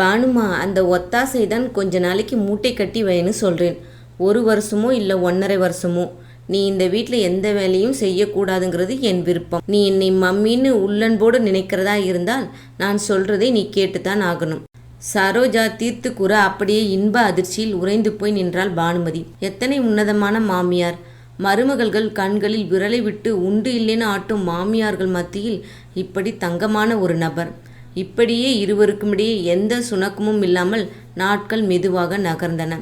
பானுமா அந்த ஒத்தாசை தான் கொஞ்ச நாளைக்கு மூட்டை கட்டி வைன்னு சொல்கிறேன் ஒரு வருஷமோ இல்லை ஒன்றரை வருஷமோ. நீ இந்த வீட்டில் எந்த வேலையும் செய்யக்கூடாதுங்கிறது என் விருப்பம். நீ என்னை மம்மின்னு உள்ளன்போடு நினைக்கிறதா இருந்தால் நான் சொல்கிறதை நீ கேட்டுத்தான் ஆகணும். சரோஜா தீர்த்து கூற அப்படியே இன்ப அதிர்ச்சியில் உறைந்து போய் நின்றாள் பானுமதி. எத்தனை உன்னதமான மாமியார். மருமகள்கள் கண்களில் விரலை விட்டு உண்டு இல்லைன்னு ஆட்டும் மாமியார்கள் மத்தியில் இப்படி தங்கமான ஒரு நபர். இப்படியே இருவருக்குமிடையே எந்த சுணக்கமும் இல்லாமல் நாட்கள் மெதுவாக நகர்ந்தன.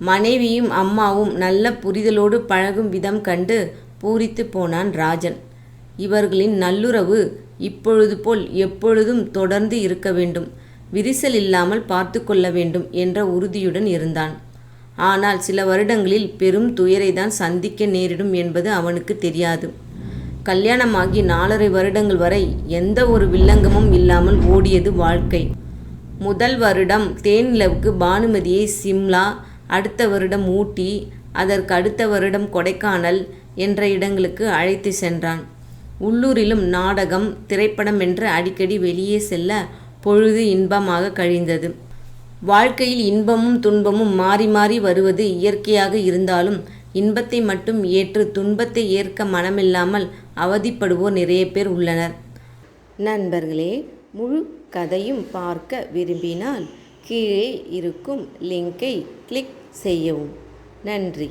மனைவியும் அம்மாவும் நல்ல புரிதலோடு பழகும் விதம் கண்டு பூரித்து போனான் ராஜன். இவர்களின் நல்லுறவு இப்பொழுது போல் எப்பொழுதும் தொடர்ந்து இருக்க வேண்டும் விரிசல் இல்லாமல் பார்த்து கொள்ள வேண்டும் என்ற உறுதியுடன் இருந்தான். ஆனால் சில வருடங்களில் பெரும் துயரை தான் சந்திக்க நேரிடும் என்பது அவனுக்கு தெரியாது. கல்யாணமாகி நாலரை வருடங்கள் வரை எந்த ஒரு வில்லங்கமும் இல்லாமல் ஓடியது வாழ்க்கை. முதல் வருடம் தேனிலவுக்கு பானுமதியை சிம்லா அடுத்த வருடம் ஊட்டி அதற்கு அடுத்த வருடம் கொடைக்கானல் என்ற இடங்களுக்கு அழைத்து சென்றான். உள்ளூரிலும் நாடகம் திரைப்படம் என்று அடிக்கடி வெளியே செல்ல பொழுது இன்பமாக கழிந்தது. வாழ்க்கையில் இன்பமும் துன்பமும் மாறி மாறி வருவது இயற்கையாக இருந்தாலும் இன்பத்தை மட்டும் ஏற்று துன்பத்தை ஏற்க மனமில்லாமல் அவதிப்படுவோர் நிறைய பேர் உள்ளனர். நண்பர்களே முழு கதையும் பார்க்க விரும்பினால் கீழே இருக்கும் லிங்கை கிளிக் செய்யவும். நன்றி.